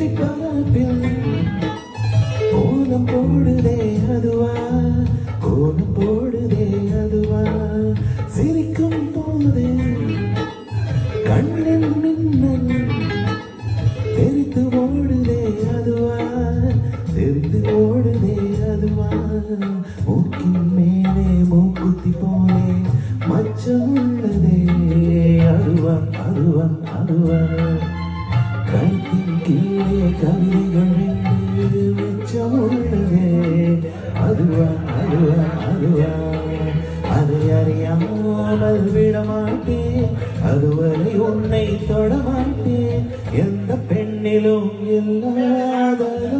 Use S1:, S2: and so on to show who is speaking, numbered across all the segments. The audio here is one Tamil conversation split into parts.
S1: வெற்றி பார்ப்பில் கோலம் போடுதே அதுவா? கோலம் போடுதே அதுவா? சிரிக்கும் போது கண்ணின் மின்னல் தெரித்து ஓடுதே அதுவா? தெரிந்து ஓடுதே அதுவா? மூக்கின் மேலே மூக்குத்தி போலே மச்சம் உள்ளதே. அதுவா அதுவா அதுவா. கழுத்தின் கீழே கவிதைகள் மிச்சம் உள்ளதே அதுவா அதுவா அதுவா அதை அறியாமல் விடமாட்டேன் அதுவரை உன்னை தொடமாட்டேன் எந்த பெண்ணிலும் இல்லாததொன்று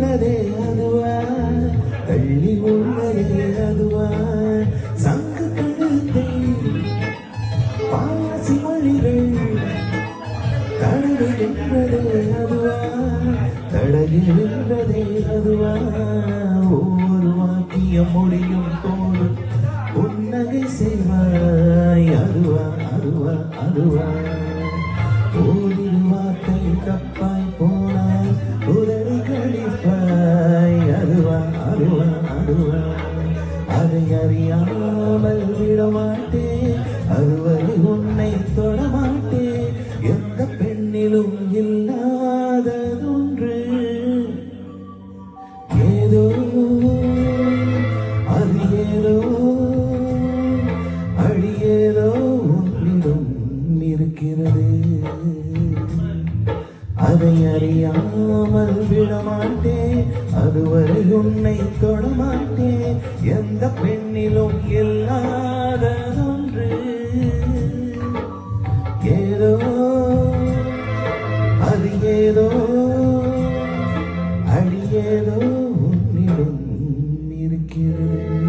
S1: உள்ளதே அதுவா? தள்ளி உள்ளதே அதுவா? சங்கு கழுத்தை பாசி மொழிகள் தடவுகின்றதே அதுவா? தடகுகின்றதே அதுவா? ஒவ்வொரு வாக்கிய மொழியும் போதும் புன்னகை செய்வாய். அதுவா அதுவா அதுவா. ஓடிரு வார்த்தை தப்பாய் அறியாமல் விடமாட்டேன் அதுவரை உன்னை தொடமாட்டேன் எந்த பெண்ணிலும் இல்லாததொன்று. ஏதோ அது ஏதோ அடி உன்னிடம் இருக்கிறது. அதை அறியாமல் விடமாட்டேன். அதுவரை உன்னை தொடமாட்டேன் எந்த பெண்ணிலும் இல்லாததொன்று. ஏதோ அது ஏதோ அடியேதோ உன்னிடம் இருக்கிறது.